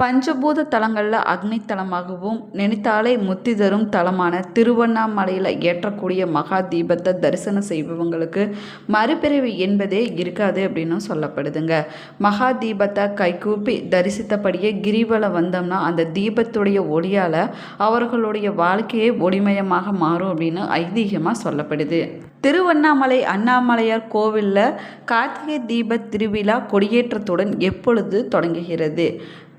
பஞ்சபூத தலங்களில் அக்னி தலமாகவும் நினைத்தாலே முத்தி தரும் தலமான திருவண்ணாமலையில் ஏற்றக்கூடிய மகா தீபத்தை தரிசனம் செய்பவங்களுக்கு மறுபிறவி என்பதே இருக்காது அப்படின்னு சொல்லப்படுதுங்க. மகா தீபத்தை கைகூப்பி தரிசித்தபடியே கிரிவலம் வந்தோம்னா அந்த தீபத்துடைய ஒளியால் அவர்களுடைய வாழ்க்கையே ஒளிமயமாக மாறும் அப்படின்னு ஐதீகமாக சொல்லப்படுது. திருவண்ணாமலை அண்ணாமலையார் கோவிலில் கார்த்திகை தீப திருவிழா கொடியேற்றத்துடன் எப்பொழுது தொடங்குகிறது?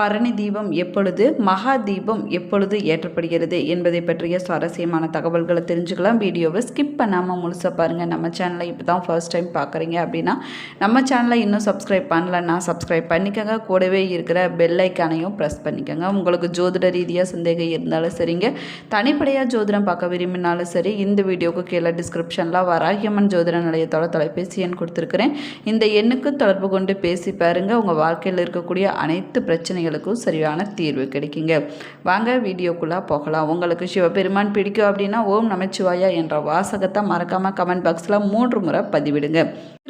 பரணி தீபம் எப்பொழுது மகா தீபம் எப்பொழுது ஏற்றப்படுகிறது என்பதை பற்றிய சுவாரஸ்யமான தகவல்களை தெரிஞ்சுக்கலாம். வீடியோவை ஸ்கிப் பண்ணாமல் முழுசாக பாருங்கள் நம்ம சேனலை இப்போ தான் ஃபர்ஸ்ட் டைம் பார்க்குறீங்க அப்படின்னா நம்ம சேனலை இன்னும் சப்ஸ்கிரைப் பண்ணலன்னா சப்ஸ்கிரைப் பண்ணிக்கோங்க. கூடவே இருக்கிற பெல்லைக்கானையும் ப்ரெஸ் பண்ணிக்கோங்க. உங்களுக்கு ஜோதிட ரீதியாக சந்தேகம் இருந்தாலும் சரிங்க. தனிப்படையாக ஜோதிடம் பார்க்க விரும்பினாலும் சரி இந்த வீடியோவுக்கு கீழே டிஸ்கிரிப்ஷனில் வராகியம்மன் ஜோதிட நிலையத்தோட தொலைபேசி எண் கொடுத்துருக்குறேன். இந்த எண்ணுக்கு தொடர்பு கொண்டு பேசி பாருங்கள் உங்கள் வாழ்க்கையில் இருக்கக்கூடிய அனைத்து பிரச்சனைகளுக்கும் சரியான தீர்வு கிடைக்குங்க. வாங்க வீடியோக்குள்ளே போகலாம். உங்களுக்கு சிவபெருமான் பிடிக்கும் அப்படின்னா ஓம் நமச்சிவாயா என்ற வாசகத்தை மறக்காமல் கமெண்ட் பாக்ஸில் மூன்று முறை பதிவிடுங்க.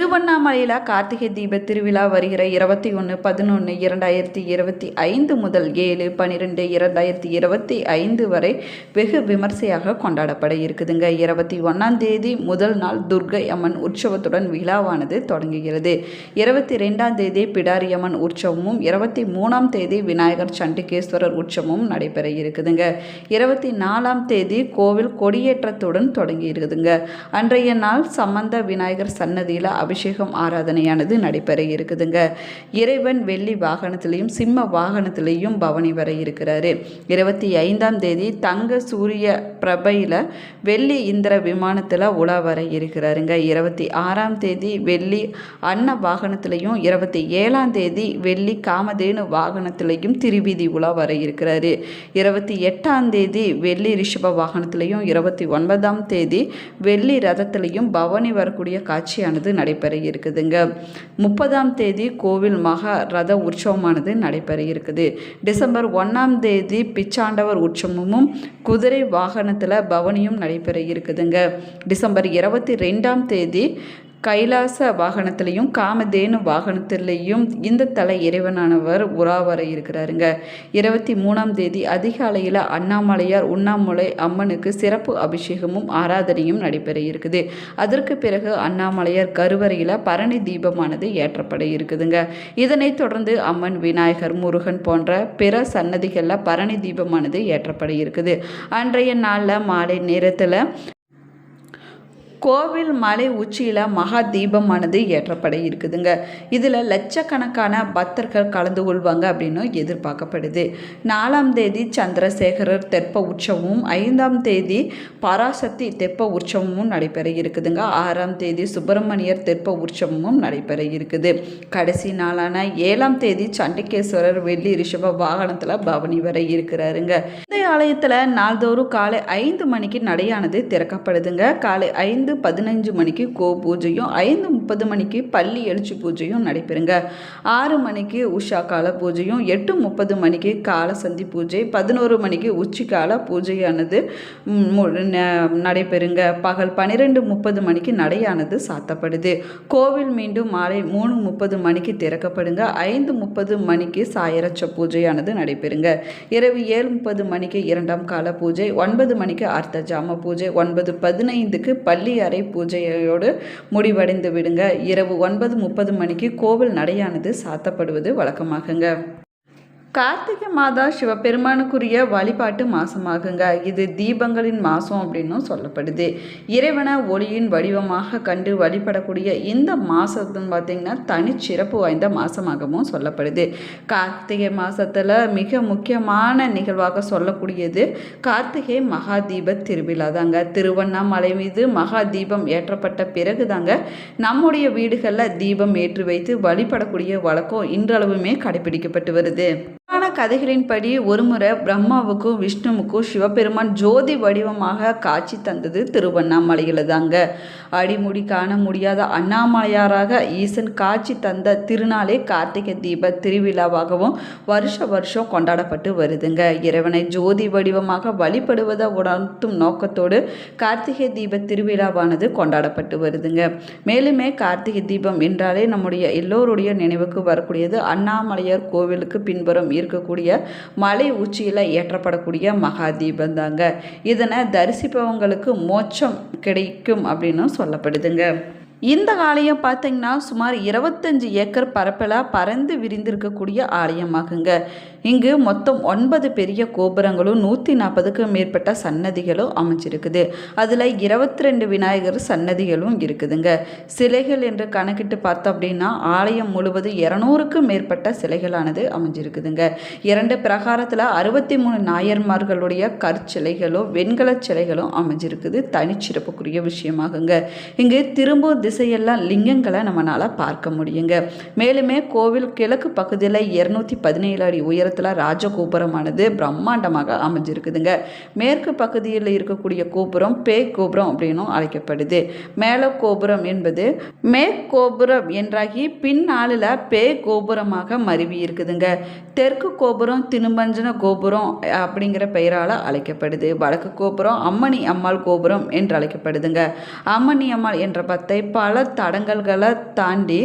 திருவண்ணாமலையில் கார்த்திகை தீப திருவிழா வருகிற இருபத்தி ஒன்று பதினொன்று இரண்டாயிரத்தி இருபத்தி ஐந்து முதல் ஏழு பன்னிரெண்டு இரண்டாயிரத்தி இருபத்தி ஐந்து வரை வெகு விமர்சையாக கொண்டாடப்பட இருக்குதுங்க. இருபத்தி ஒன்றாம் தேதி முதல் நாள் துர்கை அம்மன் உற்சவத்துடன் விழாவானது தொடங்குகிறது. இருபத்தி ரெண்டாம் தேதி பிடாரி அம்மன் உற்சவமும் இருபத்தி மூணாம் தேதி விநாயகர் சண்டிகேஸ்வரர் உற்சவமும் நடைபெற இருக்குதுங்க. இருபத்தி நாலாம் தேதி கோவில் கொடியேற்றத்துடன் தொடங்கி இருக்குதுங்க. அன்றைய நாள் சம்பந்த விநாயகர் சன்னதியில் அபிஷேகம் ஆராதனையானது நடைபெற இருக்குதுங்க. இறைவன் வெள்ளி வாகனத்திலையும் சிம்ம வாகனத்திலையும் பவனி வர இருக்கிறாரு. இருபத்தி ஐந்தாம் தேதி தங்க சூரிய பிரபையில் வெள்ளி இந்திர விமானத்தில் உலா வர இருக்கிறாருங்க. இருபத்தி ஆறாம் தேதி வெள்ளி அன்ன வாகனத்திலையும் இருபத்தி ஏழாம் தேதி வெள்ளி காமதேனு வாகனத்திலையும் திருவீதி உலா வர இருக்கிறாரு. இருபத்தி எட்டாம் தேதி வெள்ளி ரிஷப வாகனத்திலையும் இருபத்தி ஒன்பதாம் தேதி வெள்ளி ரதத்திலையும் பவனி வரக்கூடிய காட்சியானது நடைபெற இருக்குதுங்க முப்பதாம் தேதி கோவில் மகா ரத உற்சவமானது நடைபெற இருக்குது டிசம்பர் ஒன்றாம் தேதி பிச்சாண்டவர் உற்சவமும் குதிரை வாகனத்தில் பவனியும் நடைபெற இருக்குதுங்க டிசம்பர் இருபத்தி ரெண்டாம் தேதி கைலாச வாகனத்திலையும் காமதேனு வாகனத்திலையும் இந்த தலை இறைவனானவர் உரா வர இருக்கிறாருங்க. இருபத்தி மூணாம் தேதி அதிகாலையில் அண்ணாமலையார் உண்ணாமலை அம்மனுக்கு சிறப்பு அபிஷேகமும் ஆராதனையும் நடைபெற இருக்குது. அதற்கு பிறகு அண்ணாமலையார் கருவறையில் பரணி தீபமானது ஏற்றப்பட இருக்குதுங்க. இதனைத் தொடர்ந்து அம்மன் விநாயகர் முருகன் போன்ற பிற சன்னதிகளில் பரணி தீபமானது ஏற்றப்பட இருக்குது. அன்றைய நாளில் மாலை நேரத்தில் கோவில் மலை உச்சியில் மகா தீபமானது ஏற்றப்பட இருக்குதுங்க. இதில் லட்சக்கணக்கான பக்தர்கள் கலந்து கொள்வாங்க அப்படின்னு எதிர்பார்க்கப்படுது. நாலாம் தேதி சந்திரசேகரர் தெப்ப உற்சவமும் ஐந்தாம் தேதி பராசக்தி தெப்ப உற்சவமும் நடைபெற இருக்குதுங்க. ஆறாம் தேதி சுப்பிரமணியர் தெப்ப உற்சவமும் நடைபெற இருக்குது. கடைசி நாளான ஏழாம் தேதி சண்டிகேஸ்வரர் வெள்ளி ரிஷப வாகனத்தில் பவனி வர இருக்கிறாருங்க. இந்த ஆலயத்தில் நாள்தோறும் காலை ஐந்து மணிக்கு நடையானது திறக்கப்படுதுங்க. காலை ஐந்து பதினஞ்சு மணிக்கு கோ பூஜையும் ஐந்து முப்பது மணிக்கு பள்ளி எழுச்சி பூஜையும் நடைபெறுங்க. ஆறு மணிக்கு உஷா கால பூஜையும் எட்டு முப்பது மணிக்கு கால சந்தி பூஜை பதினோரு மணிக்கு உச்சிக்கால பூஜையானது ந- நடைபெறுங்க. பகல் பன்னிரெண்டு முப்பது மணிக்கு நடையானது சாத்தப்படுது. கோவில் மீண்டும் மாலை மூணு முப்பது மணிக்கு திறக்கப்படுங்க. ஐந்து முப்பது மணிக்கு சாயரட்ச பூஜையானது நடைபெறுங்க. இரவு ஏழு முப்பது மணிக்கு இரண்டாம் கால பூஜை ஒன்பது மணிக்கு அர்த்த ஜாம பூஜை ஒன்பது பதினைந்துக்கு பள்ளி அறை பூஜையோடு முடிவடைந்து விடுங்க இரவு ஒன்பது முப்பது மணிக்கு கோவில் நடையானது சாத்தப்படுவது வழக்கமாகுங்க. கார்த்திகை மாதா சிவபெருமானுக்குரிய வழிபாட்டு மாசமாகுங்க. இது தீபங்களின் மாதம் அப்படின்னும் சொல்லப்படுது. இறைவனை ஒளியின் வடிவமாக கண்டு வழிபடக்கூடிய இந்த மாதத்துன்னு பார்த்திங்கன்னா தனிச்சிறப்பு வாய்ந்த மாதமாகவும் சொல்லப்படுது. கார்த்திகை மாதத்தில் மிக முக்கியமான நிகழ்வாக சொல்லக்கூடியது கார்த்திகை மகாதீப திருவிழா தாங்க திருவண்ணாமலை மீது மகா தீபம் ஏற்றப்பட்ட பிறகு தாங்க நம்முடைய வீடுகளில் தீபம் ஏற்றி வைத்து வழிபடக்கூடிய வழக்கம் இன்றளவுமே கடைபிடிக்கப்பட்டு வருது. கதைகளின்படி ஒருமுறை பிரம்மாவுக்கும் விஷ்ணுவுக்கும் சிவபெருமான் ஜோதி வடிவமாக காட்சி தந்தது திருவண்ணாமலையில் தாங்க அடிமுடி காண முடியாத அண்ணாமலையாராக ஈசன் காட்சி தந்த திருநாளே கார்த்திகை தீப திருவிழாவாகவும் வருஷ வருஷம் கொண்டாடப்பட்டு வருதுங்க. இறைவனை ஜோதி வடிவமாக வழிபடுவதை உணர்த்தும் நோக்கத்தோடு கார்த்திகை தீப திருவிழாவானது கொண்டாடப்பட்டு வருதுங்க. மேலுமே கார்த்திகை தீபம் என்றாலே நம்முடைய எல்லோருடைய நினைவுக்கு வரக்கூடியது அண்ணாமலையார் கோவிலுக்கு பின்புறம் இருக்கக்கூடிய இருக்கக்கூடிய மலை உச்சியில் ஏற்றப்படக்கூடிய மகா தீபம் தாங்க இதனை தரிசிப்பவங்களுக்கு மோட்சம் கிடைக்கும் அப்படின்னு சொல்லப்படுதுங்க. இந்த ஆலயம் பார்த்தீங்கன்னா சுமார் இருபத்தஞ்சு ஏக்கர் பரப்பில் பறந்து விரிந்திருக்கக்கூடிய ஆலயமாகுங்க. இங்கு மொத்தம் ஒன்பது பெரிய கோபுரங்களும் நூற்றி நாற்பதுக்கும் மேற்பட்ட சன்னதிகளும் அமைஞ்சிருக்குது. அதில் இருபத்தி ரெண்டு விநாயகர் சன்னதிகளும் இருக்குதுங்க. சிலைகள் என்று கணக்கிட்டு பார்த்தோம் அப்படின்னா ஆலயம் முழுவதும் இரநூறுக்கும் மேற்பட்ட சிலைகளானது அமைஞ்சிருக்குதுங்க. இரண்டு பிரகாரத்தில் அறுபத்தி மூணு நாயன்மார்களுடைய கற்சிலைகளும் வெண்கல சிலைகளும் அமைஞ்சிருக்குது. தனிச்சிறப்புக்குரிய விஷயமாகுங்க. இங்கு திரும்பும் திசையெல்லாம் லிங்கங்களை நம்மளால் பார்க்க முடியுங்க. மேலுமே கோவில் கிழக்கு பகுதியில் இருநூத்தி பதினேழு அடி உயரத்தில் ராஜகோபுரமானது பிரம்மாண்டமாக அமைஞ்சிருக்குதுங்க. மேற்கு பகுதியில் இருக்கக்கூடிய கோபுரம் பேய் கோபுரம் அப்படின்னும் அழைக்கப்படுது. மேல கோபுரம் என்பது மேற்கோபுரம் என்றாகி பின்னாளில் பேய் கோபுரமாக மருவி இருக்குதுங்க. தெற்கு கோபுரம் திருமஞ்சன கோபுரம் அப்படிங்கிற பெயரால் அழைக்கப்படுது. வடக்கு கோபுரம் அம்மணி அம்மாள் கோபுரம் என்று அழைக்கப்படுதுங்க. அம்மணி அம்மாள் என்ற பத்தை பல தடங்கல்களை தாண்டி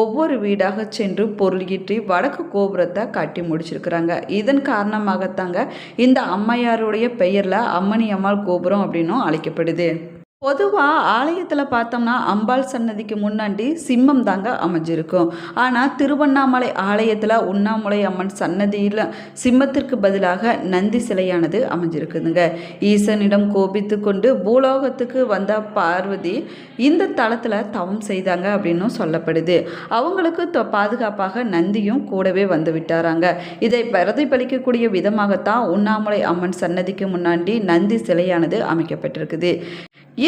ஒவ்வொரு வீடாக சென்று பொருள்கிற்றி வடக்கு கோபுரத்தை கட்டி முடிச்சிருக்கிறாங்க இதன் காரணமாகத்தாங்க இந்த அம்மையாருடைய பெயரில் அம்மணி அம்மாள் கோபுரம் அப்படின்னும் அழைக்கப்படுது. பொதுவாக ஆலயத்தில் பார்த்தோம்னா அம்பாள் சன்னதிக்கு முன்னாடி சிம்மம் தாங்க அமைஞ்சிருக்கும். ஆனால் திருவண்ணாமலை ஆலயத்தில் உண்ணாமலை அம்மன் சன்னதியில் சிம்மத்திற்கு பதிலாக நந்தி சிலையானது அமைஞ்சிருக்குதுங்க. ஈசனிடம் கோபித்து கொண்டு பூலோகத்துக்கு வந்த பார்வதி இந்த தளத்தில் தவம் செய்தாங்க அப்படின்னும் சொல்லப்படுது. அவங்களுக்கு தொ- பாதுகாப்பாக நந்தியும் கூடவே வந்து விட்டாராங்க. இதை பிரதிபலிக்கக்கூடிய விதமாகத்தான் உண்ணாமலை அம்மன் சன்னதிக்கு முன்னாடி நந்தி சிலையானது அமைக்கப்பட்டிருக்குது.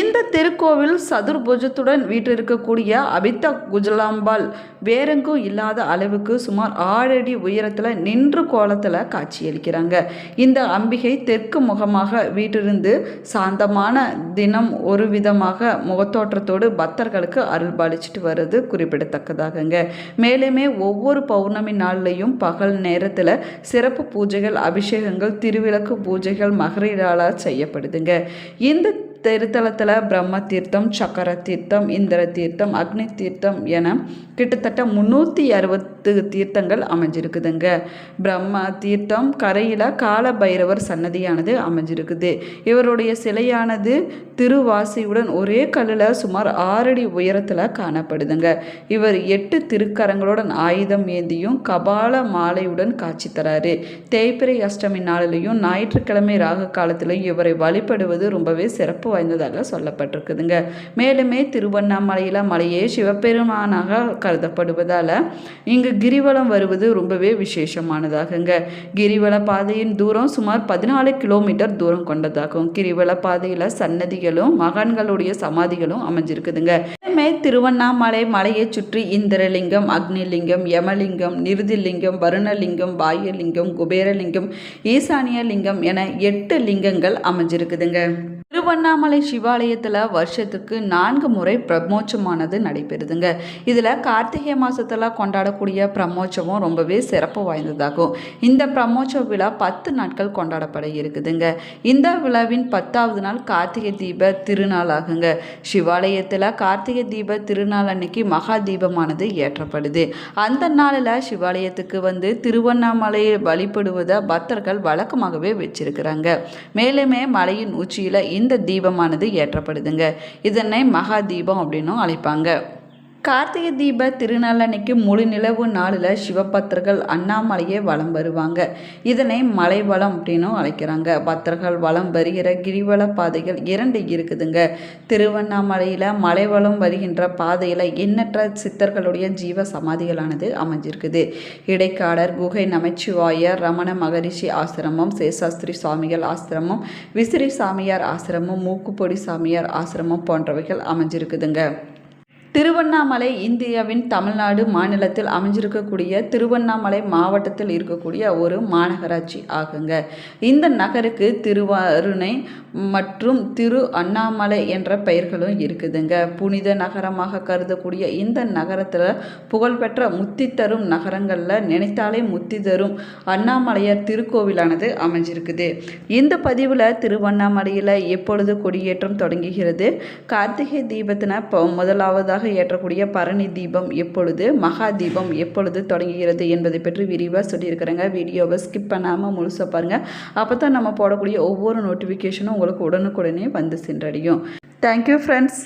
இந்த திருக்கோவில் சதுர்புஜத்துடன் வீற்றிருக்கக்கூடிய அபித்த குஜலாம்பாள் வேறெங்கும் இல்லாத அளவுக்கு சுமார் ஆறு அடி உயரத்தில் நின்று கோலத்தில் காட்சியளிக்கிறாங்க. இந்த அம்பிகை தெற்கு முகமாக வீட்டிருந்து சாந்தமான தினம் ஒரு விதமாக முகத்தோற்றத்தோடு பக்தர்களுக்கு அருள் பாலிச்சிட்டு வர்றது குறிப்பிடத்தக்கதாகங்க. மேலுமே ஒவ்வொரு பௌர்ணமி நாள்லையும் பகல் நேரத்தில் சிறப்பு பூஜைகள் அபிஷேகங்கள் திருவிளக்கு பூஜைகள் மகரீடால செய்யப்படுதுங்க. இந்த திருத்தலத்தில் பிரம்ம தீர்த்தம் சக்கர தீர்த்தம் இந்திர தீர்த்தம் அக்னி தீர்த்தம் என கிட்டத்தட்ட முந்நூற்றி அறுபத்து தீர்த்தங்கள் அமைஞ்சிருக்குதுங்க. பிரம்ம தீர்த்தம் கரையில் கால பைரவர் சன்னதியானது அமைஞ்சிருக்குது. இவருடைய சிலையானது திருவாசியுடன் ஒரே கல்லில் சுமார் ஆறடி உயரத்தில் காணப்படுதுங்க. இவர் எட்டு திருக்கரங்களுடன் ஆயுதம் ஏந்தியும் கபால மாலையுடன் காட்சி தராரு. தேய்பிரை அஷ்டமி நாளிலையும் ஞாயிற்றுக்கிழமை ராகு காலத்திலையும் இவரை வழிபடுவது ரொம்பவே சிறப்பு வாய்ந்ததாக சொல்லப்பட்டிருக்குதுங்க. மேலுமே திருவண்ணாமலையில் மலையே சிவபெருமானாக கருதப்படுவதால் இங்கு கிரிவலம் வருவது ரொம்பவே விசேஷமானதாகுங்க. கிரிவல பாதையின் தூரம் சுமார் பதினாலு கிலோமீட்டர் தூரம் கொண்டதாகும். கிரிவல பாதையில் சன்னதிகளும் மகான்களுடைய சமாதிகளும் அமைஞ்சிருக்குதுங்க. மேலுமே திருவண்ணாமலை மலையை சுற்றி இந்திரலிங்கம் அக்னிலிங்கம் யமலிங்கம் நிருதிலிங்கம் வருணலிங்கம் பாயலிங்கம் குபேரலிங்கம் ஈசானிய லிங்கம் என எட்டு லிங்கங்கள் அமைஞ்சிருக்குதுங்க. திருவண்ணாமலை சிவாலயத்தில் வருஷத்துக்கு நான்கு முறை பிரம்மோச்சமானது நடைபெறுதுங்க. இதில் கார்த்திகை மாதத்தில் கொண்டாடக்கூடிய பிரம்மோற்சவம் ரொம்பவே சிறப்பு வாய்ந்ததாகும். இந்த பிரம்மோற்சவ விழா பத்து நாட்கள் கொண்டாடப்பட இருக்குதுங்க. இந்த விழாவின் பத்தாவது நாள் கார்த்திகை தீப திருநாள் ஆகுங்க. சிவாலயத்தில் கார்த்திகை தீப திருநாள் அன்னைக்கு மகா தீபமானது ஏற்றப்படுது. அந்த நாளில் சிவாலயத்துக்கு வந்து திருவண்ணாமலையை வழிபடுவதை பக்தர்கள் வழக்கமாகவே வச்சிருக்கிறாங்க. மேலுமே மலையின் உச்சியில் இந்த தீபமானது ஏற்றப்படுதுங்க. இதனை மகா தீபம் அப்படின்னும் அழைப்பாங்க. கார்த்திகை தீப திருநாள் அன்னைக்கு முழு நிலவு நாளில் சிவபக்தர்கள் அண்ணாமலையே வலம் வருவாங்க. இதனை மலை வளம் அப்படின்னும் அழைக்கிறாங்க. பக்தர்கள் வலம் வருகிற கிரிவல பாதைகள் இரண்டு இருக்குதுங்க. திருவண்ணாமலையில் மலைவளம் வருகின்ற பாதையில் எண்ணற்ற சித்தர்களுடைய ஜீவ சமாதிகளானது அமைஞ்சிருக்குது. இடைக்காடர் குகை நமச்சிவாயர் ரமண மகரிஷி ஆசிரமம் சேஷாஸ்திரி சுவாமிகள் ஆசிரமம் விசிறி சாமியார் ஆசிரமம் மூக்குப்பொடி சாமியார் ஆசிரமம் போன்றவைகள் அமைஞ்சிருக்குதுங்க. திருவண்ணாமலை இந்தியாவின் தமிழ்நாடு மாநிலத்தில் அமைஞ்சிருக்கக்கூடிய திருவண்ணாமலை மாவட்டத்தில் இருக்கக்கூடிய ஒரு மாநகராட்சி ஆகுங்க. இந்த நகருக்கு திருவாருணை மற்றும் திரு அண்ணாமலை என்ற பெயர்களும் இருக்குதுங்க. புனித நகரமாக கருதக்கூடிய இந்த நகரத்தில் புகழ்பெற்ற முத்தி தரும் நகரங்களில் நினைத்தாலே முத்தி தரும் அண்ணாமலையார் திருக்கோவிலானது அமைஞ்சிருக்குது. இந்த பதிவில் திருவண்ணாமலையில் எப்பொழுது கொடியேற்றம் தொடங்குகிறது? கார்த்திகை தீபத்தின இப்போ முதலாவதாக அடுத்ததாக ஏற்றக்கூடிய பரணி தீபம் எப்பொழுது மகா தீபம் எப்பொழுது தொடங்குகிறது என்பதை பற்றி விரிவாக சொல்லியிருக்கிறேங்க. வீடியோவை ஸ்கிப் பண்ணாமல் முழுசாக பாருங்கள் அப்போ தான் நம்ம போடக்கூடிய ஒவ்வொரு நோட்டிஃபிகேஷனும் உங்களுக்கு உடனுக்குடனே வந்து சென்றடையும். Thank you friends